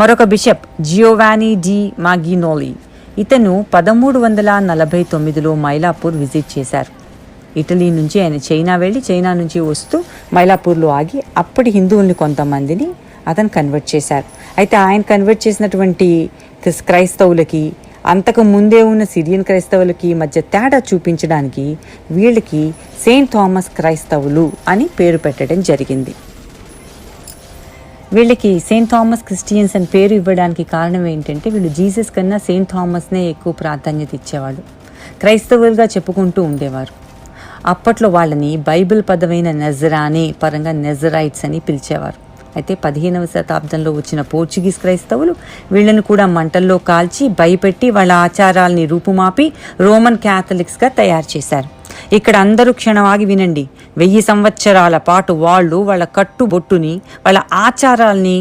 మరొక bishop జియోవానీ D మాగినోలి ఇతను పదమూడు వందల నలభై తొమ్మిదిలో మైలాపూర్ విజిట్ చేశారు. ఇటలీ నుంచి ఆయన చైనా వెళ్ళి చైనా నుంచి వస్తూ మైలాపూర్లో ఆగి అప్పటి హిందువుల్ని కొంతమందిని అతను కన్వర్ట్ చేశారు. అయితే ఆయన కన్వర్ట్ చేసినటువంటి క్రైస్తవులకి అంతకు ముందే ఉన్న సిరియన్ క్రైస్తవులకి మధ్య తేడా చూపించడానికి వీళ్ళకి సెయింట్ థామస్ క్రైస్తవులు అని పేరు పెట్టడం జరిగింది. వీళ్ళకి సెయింట్ థామస్ క్రిస్టియన్స్ అని పేరు ఇవ్వడానికి కారణం ఏంటంటే వీళ్ళు జీసస్ కన్నా సెయింట్ థామస్నే ఎక్కువ ప్రాధాన్యత ఇచ్చేవాడు క్రైస్తవులుగా చెప్పుకుంటూ ఉండేవారు. అప్పట్లో వాళ్ళని బైబిల్ పదమైన నెజరానే పరంగా నెజరైట్స్ అని పిలిచేవారు. అయితే పదిహేనవ శతాబ్దంలో వచ్చిన పోర్చుగీస్ క్రైస్తవులు వీళ్ళని కూడా మంటల్లో కాల్చి భయపెట్టి వాళ్ళ ఆచారాల్ని రూపుమాపి రోమన్ క్యాథలిక్స్గా తయారు చేశారు. ఇక్కడ అందరూ క్షణమాగి వినండి. వెయ్యి సంవత్సరాల పాటు వాళ్ళు వాళ్ళ కట్టుబొట్టుని వాళ్ళ ఆచారాల్ని